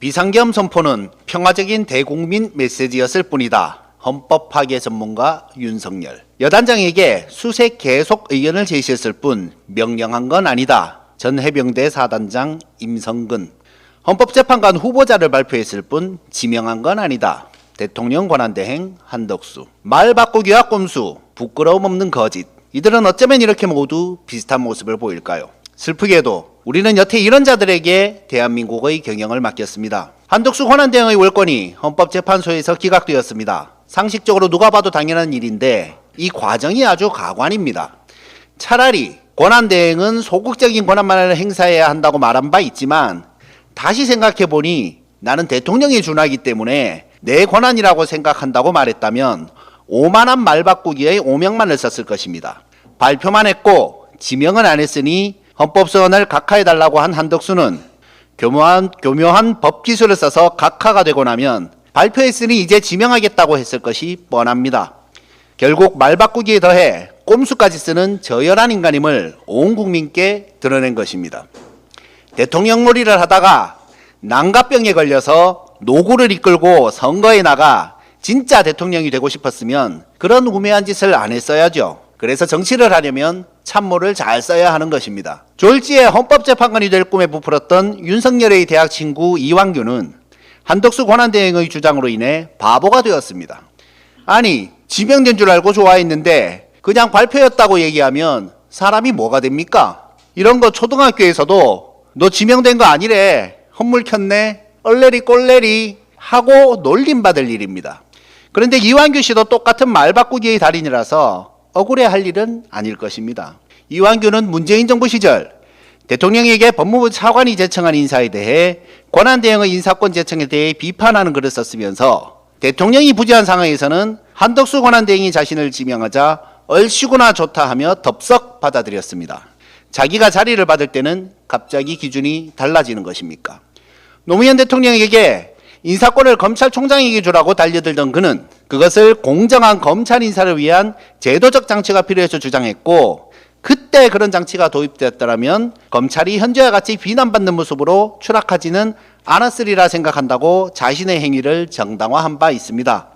비상겸 선포는 평화적인 대국민 메시지였을 뿐이다. 헌법 파괴 전문가 윤석열. 여단장에게 수색 계속 의견을 제시했을 뿐 명령한 건 아니다. 전 해병대 사단장 임성근. 헌법재판관 후보자를 발표했을 뿐 지명한 건 아니다. 대통령 권한대행 한덕수. 말 바꾸기와 꼼수, 부끄러움 없는 거짓. 이들은 어쩌면 이렇게 모두 비슷한 모습을 보일까요? 슬프게도 우리는 여태 이런 자들에게 대한민국의 경영을 맡겼습니다. 한덕수 권한대행의 월권이 헌법재판소에서 기각되었습니다. 상식적으로 누가 봐도 당연한 일인데 이 과정이 아주 가관입니다. 차라리 권한대행은 소극적인 권한만을 행사해야 한다고 말한 바 있지만 다시 생각해 보니 나는 대통령이 준하기 때문에 내 권한이라고 생각한다고 말했다면 오만한 말 바꾸기의 오명만을 썼을 것입니다. 발표만 했고 지명은 안 했으니 헌법소원을 각하해달라고 한 한덕수는 교묘한, 교묘한 법 기술을 써서 각하가 되고 나면 발표했으니 이제 지명하겠다고 했을 것이 뻔합니다. 결국 말 바꾸기에 더해 꼼수까지 쓰는 저열한 인간임을 온 국민께 드러낸 것입니다. 대통령 놀이를 하다가 난가병에 걸려서 노구를 이끌고 선거에 나가 진짜 대통령이 되고 싶었으면 그런 우매한 짓을 안 했어야죠. 그래서 정치를 하려면 참모를 잘 써야 하는 것입니다. 졸지에 헌법재판관이 될 꿈에 부풀었던 윤석열의 대학 친구 이완규는 한덕수 권한대행의 주장으로 인해 바보가 되었습니다. 아니 지명된 줄 알고 좋아했는데 그냥 발표였다고 얘기하면 사람이 뭐가 됩니까? 이런 거 초등학교에서도 너 지명된 거 아니래 헛물 켰네 얼레리 꼴레리 하고 놀림받을 일입니다. 그런데 이완규 씨도 똑같은 말 바꾸기의 달인이라서 억울해 할 일은 아닐 것입니다. 이완규는 문재인 정부 시절 대통령에게 법무부 차관이 제청한 인사에 대해 권한 대행의 인사권 제청에 대해 비판하는 글을 썼으면서 대통령이 부재한 상황에서는 한덕수 권한 대행이 자신을 지명하자 얼씨구나 좋다 하며 덥석 받아들였습니다. 자기가 자리를 받을 때는 갑자기 기준이 달라지는 것입니까? 노무현 대통령에게 인사권을 검찰총장에게 주라고 달려들던 그는 그것을 공정한 검찰 인사를 위한 제도적 장치가 필요해서 주장했고 그때 그런 장치가 도입되었더라면 검찰이 현재와 같이 비난받는 모습으로 추락하지는 않았으리라 생각한다고 자신의 행위를 정당화한 바 있습니다.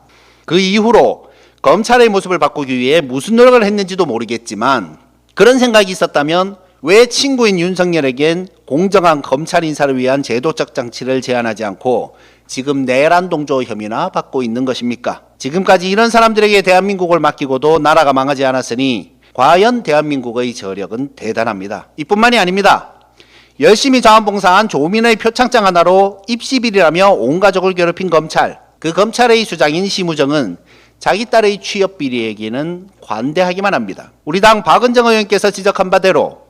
그 이후로 검찰의 모습을 바꾸기 위해 무슨 노력을 했는지도 모르겠지만 그런 생각이 있었다면 왜 친구인 윤석열에겐 공정한 검찰 인사를 위한 제도적 장치를 제안하지 않고 지금 내란 동조 혐의나 받고 있는 것입니까? 지금까지 이런 사람들에게 대한민국을 맡기고도 나라가 망하지 않았으니 과연 대한민국의 저력은 대단합니다. 이뿐만이 아닙니다. 열심히 자원봉사한 조민의 표창장 하나로 입시비리라며 온 가족을 괴롭힌 검찰. 그 검찰의 수장인 심우정은 자기 딸의 취업 비리에게는 관대하기만 합니다. 우리 당 박은정 의원께서 지적한 바대로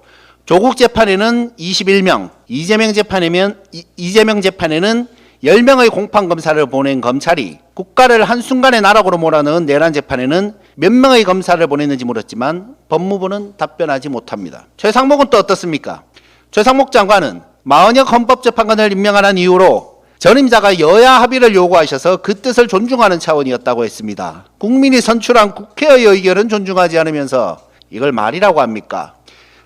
조국 재판에는 21명, 이재명 재판에면 이- 이재명 재판에는 10명의 공판 검사를 보낸 검찰이 국가를 한순간에 나락으로 몰아넣은 내란 재판에는 몇 명의 검사를 보냈는지 물었지만 법무부는 답변하지 못합니다. 최상목은 또 어떻습니까? 최상목 장관은 마은혁 헌법재판관을 임명하는 이유로 전임자가 여야 합의를 요구하셔서 그 뜻을 존중하는 차원이었다고 했습니다. 국민이 선출한 국회의 의결은 존중하지 않으면서 이걸 말이라고 합니까?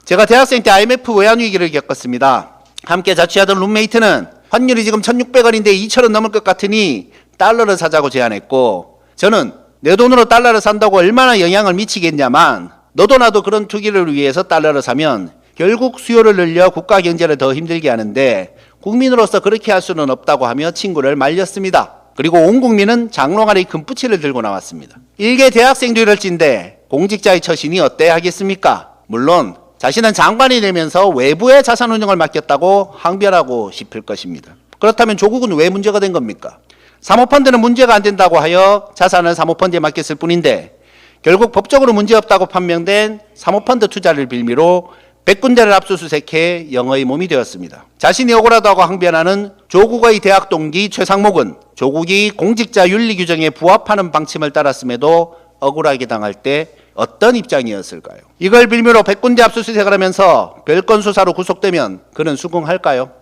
제가 대학생 때 IMF 외환 위기를 겪었습니다. 함께 자취하던 룸메이트는 환율이 지금 1,600원인데 2,000원 넘을 것 같으니 달러를 사자고 제안했고 저는 내 돈으로 달러를 산다고 얼마나 영향을 미치겠냐만 너도 나도 그런 투기를 위해서 달러를 사면 결국 수요를 늘려 국가 경제를 더 힘들게 하는데 국민으로서 그렇게 할 수는 없다고 하며 친구를 말렸습니다. 그리고 온 국민은 장롱 안에 금붙이를 들고 나왔습니다. 일개 대학생 뒤를진데 공직자의 처신이 어때야 하겠습니까? 물론 자신은 장관이 되면서 외부의 자산 운영을 맡겼다고 항변하고 싶을 것입니다. 그렇다면 조국은 왜 문제가 된 겁니까? 사모펀드는 문제가 안 된다고 하여 자산을 사모펀드에 맡겼을 뿐인데 결국 법적으로 문제없다고 판명된 사모펀드 투자를 빌미로 100군데를 압수수색해 영어의 몸이 되었습니다. 자신이 억울하다고 항변하는 조국의 대학 동기 최상목은 조국이 공직자 윤리 규정에 부합하는 방침을 따랐음에도 억울하게 당할 때 어떤 입장이었을까요? 이걸 빌미로 100군데 압수수색을 하면서 별건 수사로 구속되면 그는 수긍할까요?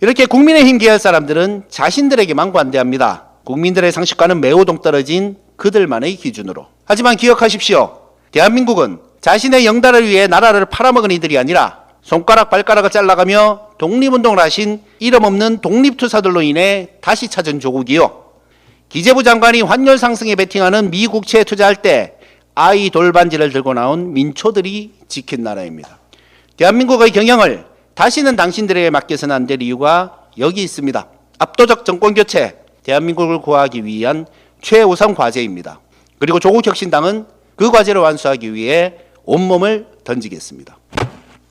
이렇게 국민의힘 계열 사람들은 자신들에게만 관대합니다. 국민들의 상식과는 매우 동떨어진 그들만의 기준으로. 하지만 기억하십시오. 대한민국은 자신의 영달을 위해 나라를 팔아먹은 이들이 아니라 손가락 발가락을 잘라가며 독립운동을 하신 이름 없는 독립투사들로 인해 다시 찾은 조국이요. 기재부 장관이 환율 상승에 베팅하는 미 국채에 투자할 때 아이 돌반지를 들고 나온 민초들이 지킨 나라입니다. 대한민국의 경영을 다시는 당신들에게 맡겨서는 안 될 이유가 여기 있습니다. 압도적 정권 교체, 대한민국을 구하기 위한 최우선 과제입니다. 그리고 조국 혁신당은 그 과제를 완수하기 위해 온몸을 던지겠습니다.